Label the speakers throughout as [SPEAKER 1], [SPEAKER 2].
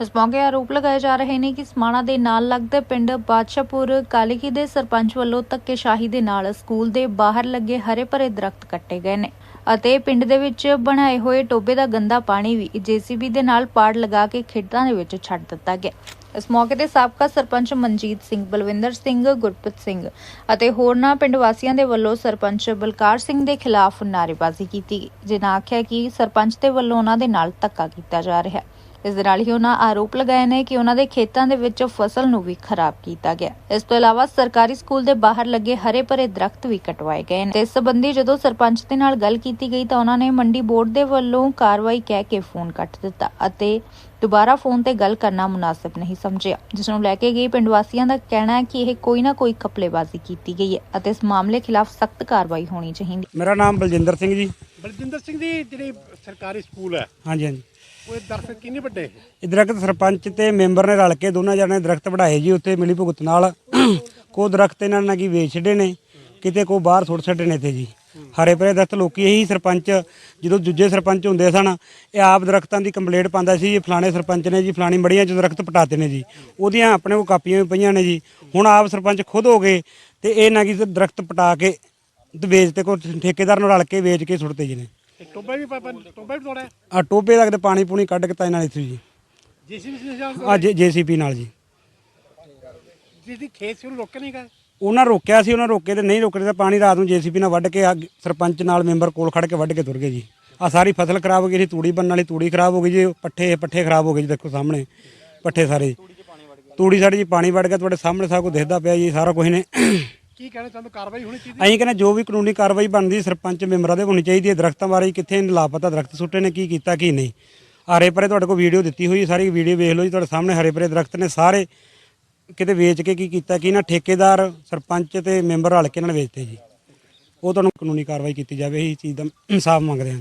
[SPEAKER 1] ਇਸ ਮੌਕੇ ਆਰੋਪ ਲਗਾਏ ਜਾ ਰਹੇ ਨੇ ਕਿ ਸਮਾਣਾ ਦੇ ਨਾਲ ਲੱਗਦੇ ਪਿੰਡ ਬਾਦਸ਼ਾਹਪੁਰ ਕਾਲੀਕੀ ਦੇ ਸਰਪੰਚ ਵੱਲੋਂ ਧੱਕੇਸ਼ਾਹੀ ਦੇ ਨਾਲ ਸਕੂਲ ਦੇ ਬਾਹਰ ਲੱਗੇ ਹਰੇ ਭਰੇ ਦਰਖਤ ਕੱਟੇ ਗਏ ਨੇ ਅਤੇ ਪਿੰਡ ਦੇ ਵਿੱਚ ਬਣਾਏ ਹੋਏ ਟੋਬੇ ਦਾ ਗੰਦਾ ਪਾਣੀ ਵੀ ਜੀਸੀਬੀ ਦੇ ਨਾਲ ਪਾੜ ਲਗਾ ਕੇ ਖੇਤਾਂ ਦੇ ਵਿੱਚ ਛੱਡ ਦਿੱਤਾ ਗਿਆ। ਇਸ ਮੌਕੇ ਤੇ ਸਾਬਕਾ ਸਰਪੰਚ ਮਨਜੀਤ ਸਿੰਘ, ਬਲਵਿੰਦਰ ਸਿੰਘ, ਗੁਰਪ੍ਰੀਤ ਸਿੰਘ ਅਤੇ ਹੋਰਨਾਂ ਪਿੰਡ ਵਾਸੀਆਂ ਦੇ ਵੱਲੋਂ ਸਰਪੰਚ ਬਲਕਾਰ ਸਿੰਘ ਦੇ ਖਿਲਾਫ ਨਾਅਰੇਬਾਜ਼ੀ ਕੀਤੀ ਜਿਨ੍ਹਾਂ ਆਖਿਆ ਕਿ ਸਰਪੰਚ ਦੇ ਵੱਲੋਂ ਉਹਨਾਂ ਦੇ ਨਾਲ ਧੱਕਾ ਕੀਤਾ ਜਾ ਰਿਹਾ ਹੈ। ਇਸ ਦੇ ਨਾਲ ਹੀ ਉਹਨਾਂ ਆਰੋਪ ਲਗਾਏ ਨੇ ਕਿ ਉਹਨਾਂ ਦੇ ਖੇਤਾਂ ਦੇ ਵਿੱਚ ਫਸਲ ਨੂੰ ਵੀ ਖਰਾਬ ਕੀਤਾ ਗਿਆ। ਇਸ ਤੋਂ ਇਲਾਵਾ ਸਰਕਾਰੀ ਸਕੂਲ ਦੇ ਬਾਹਰ ਲੱਗੇ ਹਰੇ ਭਰੇ ਦਰਖਤ ਵੀ ਕਟਵਾਏ ਗਏ ਨੇ। ਤੇ ਇਸ ਸੰਬੰਧੀ ਜਦੋਂ ਸਰਪੰਚ ਦੇ ਨਾਲ ਗੱਲ ਕੀਤੀ ਗਈ ਤਾਂ ਉਹਨਾਂ ਨੇ ਮੰਡੀ ਬੋਰਡ ਦੇ ਵੱਲੋਂ ਕਾਰਵਾਈ ਕਹਿ ਕੇ ਫੋਨ ਕੱਟ ਦਿੱਤਾ ਅਤੇ ਦੁਬਾਰਾ ਫੋਨ ਤੇ ਗੱਲ ਕਰਨਾ ਮੁਨਾਸਿਬ ਨਹੀਂ ਸਮਝਿਆ ਜਿਸ ਨੂੰ ਲੈ ਕੇ ਗਏ ਪਿੰਡ ਵਾਸੀਆਂ ਦਾ ਕਹਿਣਾ ਹੈ ਕਿ ਇਹ ਕੋਈ ਨਾ ਕੋਈ ਕਪਲੇਬਾਜ਼ੀ ਕੀਤੀ ਗਈ ਹੈ ਅਤੇ ਇਸ ਮਾਮਲੇ ਖਿਲਾਫ ਸਖਤ ਕਾਰਵਾਈ ਹੋਣੀ ਚਾਹੀਦੀ।
[SPEAKER 2] ਮੇਰਾ ਨਾਮ ਬਲਜਿੰਦਰ ਸਿੰਘ ਜੀ।
[SPEAKER 3] ਬਲਜਿੰਦਰ ਸਿੰਘ ਦੀ ਜਿਹੜੀ ਸਰਕਾਰੀ ਸਕੂਲ ਹੈ।
[SPEAKER 2] ਹਾਂਜੀ ਹਾਂਜੀ।
[SPEAKER 3] ਉਹ ਦਰਖਤ ਕਿੰਨੇ ਵੱਡੇ? ਇਹ?
[SPEAKER 2] ਇਹ ਦਰਖਤ ਸਰਪੰਚ ਤੇ ਮੈਂਬਰ ਨੇ ਰਲ ਕੇ ਦੋਨਾਂ ਜਣਿਆਂ ਨੇ ਦਰਖਤ ਵਢਾਏ ਜੀ, ਉੱਥੇ ਮਿਲੀ ਭੁਗਤ ਨਾਲ। ਕੋ ਦਰਖਤ ਇਹਨਾਂ ਨੇ ਕੀ ਵੇਚ ਛੱਡੇ ਨੇ, ਕਿਤੇ ਕੋ ਬਾਹਰ ਸੁੱਟ ਛੱਡੇ ਨੇ ਤੇ ਜੀ। ਹਰੇ ਭਰੇ ਦਰਖਤ ਲੋਕੀ ਇਹੀ ਸਰਪੰਚ, ਜਦੋਂ ਦੂਜੇ ਸਰਪੰਚ ਹੁੰਦੇ ਸਨ, ਇਹ ਆਪ ਦਰਖਤਾਂ ਦੀ ਕੰਪਲੇਂਟ ਪਾਉਂਦਾ ਸੀ ਜੀ ਫਲਾਣੇ ਸਰਪੰਚ ਨੇ ਜੀ, ਫਲਾਣੀ ਮੜੀਆਂ ਚ ਦਰਖਤ ਪਟਾਤੇ ਨੇ ਜੀ। ਉਹਦੀਆਂ ਆਪਣੇ ਕੋ ਕਾਪੀਆਂ ਵੀ ਪਈਆਂ ਨੇ ਜੀ। ਹੁਣ ਆਪ ਸਰਪੰਚ ਖੁਦ ਹੋ ਗਏ ਤੇ ਇਹ ਨਾ ਕਿ ਦਰਖਤ ਪਟਾ ਕੇ ਤੇ ਵੇਚਤੇ ਕੋ ਠੇਕੇਦਾਰ ਨੂੰ ਰਲ ਕੇ ਵੇਚ ਕੇ ਸੁੱਟਦੇ ਜੀ ਨੇ।
[SPEAKER 3] ਟੋਬਾ ਵੀ ਪਾ- ਪਾ- ਟੋਬਾ ਵੀ ਤੋੜਿਆ?
[SPEAKER 2] ਆ ਟੋਬੇ ਤੇ ਪਾਣੀ ਪੂਣੀ ਕੱਢ ਕੇ ਤਾਂ ਇਹਨਾਂ ਨੇ ਇੱਥੇ ਜੀ।
[SPEAKER 3] ਜੀਸੀਬੀ ਸੀ
[SPEAKER 2] ਆ ਜੇਸੀਪੀ ਨਾਲ ਜੀ।
[SPEAKER 3] ਜਿਹਦੀ ਖੇਤ ਸੀ ਉਹਨੂੰ ਰੋਕ ਨਹੀਂ ਗਏ
[SPEAKER 2] ਉਹਨਾਂ ਰੋਕਿਆ ਸੀ ਉਹਨਾਂ ਰੋਕੇ ਤੇ ਨਹੀਂ ਰੋਕੇ ਤਾਂ ਪਾਣੀ ਰਾਤ ਨੂੰ ਜੇਸੀਪੀ ਨਾਲ ਵੱਢ ਕੇ ਸਰਪੰਚ ਨਾਲ ਮੈਂਬਰ ਕੋਲ ਖੜ ਕੇ ਵੱਢ ਕੇ ਤੁਰ ਗਏ ਜੀ। ਆ ਸਾਰੀ ਫਸਲ ਖਰਾਬ ਹੋ ਗਈ ਸੀ ਤੂੜੀ ਬੰਨਣ ਵਾਲੀ ਤੂੜੀ ਖਰਾਬ ਹੋ ਗਈ ਜੀ ਪੱਠੇ ਪੱਠੇ ਖਰਾਬ ਹੋ ਗਏ ਜੀ ਦੇਖੋ ਸਾਹਮਣੇ ਪੱਠੇ ਸਾਰੇ। ਤੂੜੀ ਸਾਡੀ ਜੀ ਪਾਣੀ ਵੱਢ ਗਿਆ ਤੁਹਾਡੇ ਸਾਹਮਣੇ ਸਭ ਕੁਝ ਦਿਖਦਾ ਪਿਆ ਜੀ ਸਾਰਾ ਕੁਝ ਨੇ
[SPEAKER 3] ਕੀ ਕਹਿਣਾ ਚਾਹੁੰਦੇ ਕਾਰਵਾਈ ਹੋਣੀ ਚਾਹੀਦੀ
[SPEAKER 2] ਅਸੀਂ ਕਹਿੰਦੇ ਜੋ ਵੀ ਕਾਨੂੰਨੀ ਕਾਰਵਾਈ ਬਣਦੀ ਸਰਪੰਚ ਮੈਂਬਰਾਂ ਦੇ ਹੋਣੀ ਚਾਹੀਦੀ ਹੈ। ਦਰਖਤਾਂ ਬਾਰੇ ਕਿੱਥੇ ਲਾਪਤਾ ਦਰਖਤ ਸੁੱਟੇ ਨੇ ਕੀ ਕੀਤਾ ਕੀ ਨਹੀਂ। ਹਰੇ ਭਰੇ ਤੁਹਾਡੇ ਕੋਲ ਵੀਡੀਓ ਦਿੱਤੀ ਹੋਈ ਹੈ, ਸਾਰੀ ਵੀਡੀਓ ਵੇਖ ਲਓ ਜੀ ਤੁਹਾਡੇ ਸਾਹਮਣੇ ਹਰੇ ਭਰੇ ਦਰਖਤ ਨੇ ਸਾਰੇ ਕਿਤੇ ਵੇਚ ਕੇ ਕੀ ਕੀਤਾ ਕੀ ਨਾ ਠੇਕੇਦਾਰ ਸਰਪੰਚ ਤੇ ਮੈਂਬਰ ਰਲ ਕੇ ਇਹਨਾਂ ਨੇ ਵੇਚਤੇ ਜੀ। ਉਹ ਤੁਹਾਨੂੰ ਕਾਨੂੰਨੀ ਕਾਰਵਾਈ ਕੀਤੀ ਜਾਵੇ ਇਹੀ ਚੀਜ਼ ਦਾ ਇਨਸਾਫ ਮੰਗਦੇ ਹਾਂ।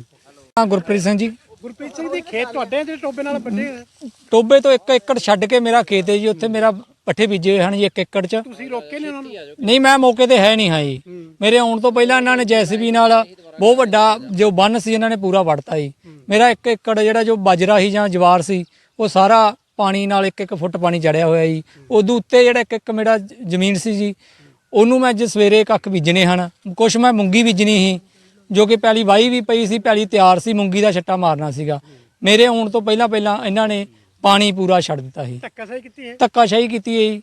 [SPEAKER 4] ਹਾਂ ਗੁਰਪ੍ਰੀਤ ਸਿੰਘ ਜੀ।
[SPEAKER 3] ਗੁਰਪ੍ਰੀਤ ਸਿੰਘ ਦੀ ਖੇਤ ਤੁਹਾਡੇ ਜਿਹੜੇ ਟੋਬੇ ਨਾਲ ਵੱਡੇ ਆ?
[SPEAKER 4] ਟੋਬੇ ਤੋਂ 1 ਏਕੜ ਛੱਡ ਕੇ ਮੇਰਾ ਖੇਤ ਹੈ ਜੀ ਉੱਥੇ ਮੇਰਾ ਪੱਠੇ ਬੀਜੇ ਹੋਏ ਹਨ ਜੀ 1 ਏਕੜ 'ਚ।
[SPEAKER 3] ਤੁਸੀਂ ਰੋਕੇ ਨੇ ਉਹਨਾਂ ਨੂੰ?
[SPEAKER 4] ਨਹੀਂ ਮੈਂ ਮੌਕੇ ਤੇ ਹੈ ਨਹੀਂ ਹਾਂ ਜੀ। ਮੇਰੇ ਆਉਣ ਤੋਂ ਪਹਿਲਾਂ ਇਹਨਾਂ ਨੇ ਜੈਸੀਬੀ ਨਾਲ ਬਹੁਤ ਵੱਡਾ ਜੋ ਬੰਨ ਸੀ ਇਹਨਾਂ ਨੇ ਪੂਰਾ ਵੜਤਾ ਜੀ। ਮੇਰਾ 1 ਏਕੜ ਜਿਹੜਾ ਜੋ ਬਾਜਰਾ ਸੀ ਜਾਂ ਜਵਾਰ ਸੀ ਉਹ ਸਾਰਾ ਪਾਣੀ ਨਾਲ 1-1 ਫੁੱਟ ਪਾਣੀ ਚੜਿਆ ਹੋਇਆ ਜੀ। ਉਦੋਂ ਉੱਤੇ ਜਿਹੜਾ 1-1 ਮੇਰਾ ਜ- ਜ਼ਮੀਨ ਸੀ ਜੀ ਉਹਨੂੰ ਮੈਂ ਅੱਜ ਸਵੇਰੇ ਕੱਖ ਬੀਜਣੇ ਹਨ। ਕੁਛ ਮੈਂ ਮੂੰਗੀ ਬੀਜਣੀ ਸੀ ਜੋ ਕਿ ਪਹਿਲੀ ਵਾਈ ਵੀ ਪਈ ਸੀ ਪਹਿਲੀ ਤਿਆਰ ਸੀ ਮੂੰਗੀ ਦਾ ਛੱਟਾ ਮਾਰਨਾ ਸੀਗਾ। ਮੇਰੇ ਆਉਣ ਤੋਂ ਪਹਿਲਾਂ ਪਹਿਲਾਂ ਇਹਨਾਂ ਨੇ ਪਾਣੀ ਪੂਰਾ ਛੱਡ ਦਿੱਤਾ ਸੀ।
[SPEAKER 3] ਧੱਕਾ ਸਹੀ ਕੀਤੀ ਹੈ?
[SPEAKER 4] ਧੱਕਾਸ਼ਾਹੀ ਕੀਤੀ ਹੈ ਜੀ।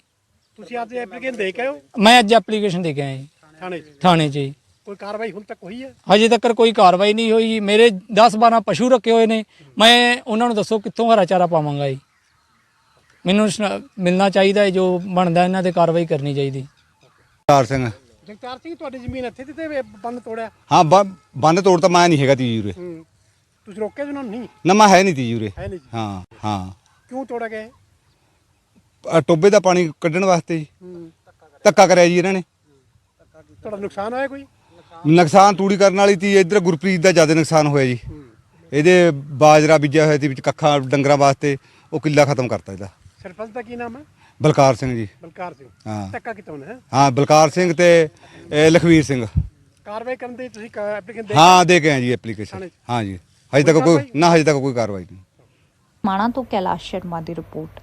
[SPEAKER 3] ਤੁਸੀਂ ਅੱਜ ਐਪਲੀਕੇਸ਼ਨ ਦੇ ਕੇ ਆਇਓ
[SPEAKER 4] ਮੈਂ ਅੱਜ ਐਪਲੀਕੇਸ਼ਨ ਦੇ ਕੇ ਆਇਆ ਜੀ।
[SPEAKER 3] ਥਾਣੇ 'ਚ?
[SPEAKER 4] ਥਾਣੇ 'ਚ ਜੀ।
[SPEAKER 3] ਕੋਈ ਕਾਰਵਾਈ ਹੁਣ ਤੱਕ ਹੋਈ ਹੈ?
[SPEAKER 4] ਹਜੇ ਤੱਕ ਕੋਈ ਕਾਰਵਾਈ ਨਹੀਂ ਹੋਈ ਜੀ। ਮੇਰੇ 10-12 ਪਸ਼ੂ ਰੱਖੇ ਹੋਏ ਨੇ। ਮੈਂ ਉਹਨਾਂ ਨੂੰ ਦੱਸੋ ਕਿੱਥੋਂ ਹਰਾ ਚਾਰਾ ਪਾਵਾਂਗਾ ਜੀ। ਮੈਨੂੰ ਮਿਲਣਾ ਚਾਹੀਦਾ ਹੈ ਜੋ ਬਣਦਾ ਇਹਨਾਂ ਤੇ ਕਾਰਵਾਈ ਕਰਨੀ ਚਾਹੀਦੀ।
[SPEAKER 5] ਜਗਤਾਰ ਸਿੰਘ।
[SPEAKER 3] ਜਗਤਾਰ ਸਿੰਘ ਤੁਹਾਡੀ ਜ਼ਮੀਨ ਇੱਥੇ ਦੀ ਤੇ ਬੰਦ ਤੋੜਿਆ?
[SPEAKER 5] ਹਾਂ ਬ- ਬੰਨ ਤੋੜ ਤਾਂ ਮੈਂ ਨਹੀਂ ਹੈਗਾ ਤੀ ਜੂਰੇ
[SPEAKER 3] ਹੂੰ। ਤੁਸੀਂ ਰੋਕੇ ਸੀ ਉਹਨਾਂ ਨੂੰ? ਨਹੀਂ।
[SPEAKER 5] ਨਾ ਮੈਂ ਹੈ ਨਹੀਂ ਤੀ ਜੂਰੇ
[SPEAKER 3] ਹੈ ਨਹੀਂ ਜੀ।
[SPEAKER 5] ਹਾਂ ਹਾਂ।
[SPEAKER 3] ਕਿਉਂ ਤੋੜਾ ਗਏ?
[SPEAKER 5] ਆਹ ਟੋਬੇ ਦਾ ਪਾਣੀ ਕੱਢਣ ਵਾਸਤੇ ਜੀ।
[SPEAKER 3] ਹੂੰ।
[SPEAKER 5] ਧੱਕਾ ਕਰਿਆ ਜੀ ਇਹਨਾਂ ਨੇ।
[SPEAKER 3] ਤੁਹਾਡਾ ਨੁਕਸਾਨ ਹੋਇਆ ਕੋਈ?
[SPEAKER 5] ਨੁਕਸਾਨ ਤੂੜੀ ਕਰਨ ਵਾਲੀ ਤੀ ਇੱਧਰ ਗੁਰਪ੍ਰੀਤ ਦਾ ਜ਼ਿਆਦਾ ਨੁਕਸਾਨ ਹੋਇਆ ਜੀ। ਇਹਦੇ ਬਾਜਰਾ ਬੀਜਿਆ ਹੋਇਆ ਸੀ ਵਿੱਚ ਕੱਖਾਂ ਡੰਗਰਾਂ ਵਾਸਤੇ ਉਹ ਕਿੱਲਾ ਖਤਮ ਕਰਤਾ ਇਹਦਾ।
[SPEAKER 3] ਸਰਪੰਚ ਦਾ ਕੀ ਨਾਮ ਹੈ?
[SPEAKER 5] ਬਲਕਾਰ ਸਿੰਘ ਜੀ।
[SPEAKER 3] ਬਲਕਾਰ ਸਿੰਘ।
[SPEAKER 5] ਹਾਂ।
[SPEAKER 3] ਧੱਕਾ ਕੀਤਾ ਉਹਨੇ ਹੈਂ?
[SPEAKER 5] ਹਾਂ ਬਲਕਾਰ ਸਿੰਘ ਤੇ ਇਹ ਲਖਵੀਰ ਸਿੰਘ।
[SPEAKER 3] ਕਾਰਵਾਈ ਕਰਨ ਦੇ ਤੁਸੀਂ ਐਪਲੀਕੇਸ਼ਨ ਦੇ
[SPEAKER 5] ਹਾਂ ਦੇ ਕੇ ਆਏ ਜੀ ਐਪਲੀਕੇਸ਼ਨ? ਹਾਂ ਜੀ। ਹਜੇ ਤੱਕ ਕੋਈ ਨਾ ਹਜੇ ਤੱਕ ਕੋਈ ਕਾਰਵਾਈ ਨਹੀਂ।
[SPEAKER 1] ਮਾਣਾ ਤੋਂ ਕੈਲਾਸ਼ ਸ਼ਰਮਾ ਦੀ ਰਿਪੋਰਟ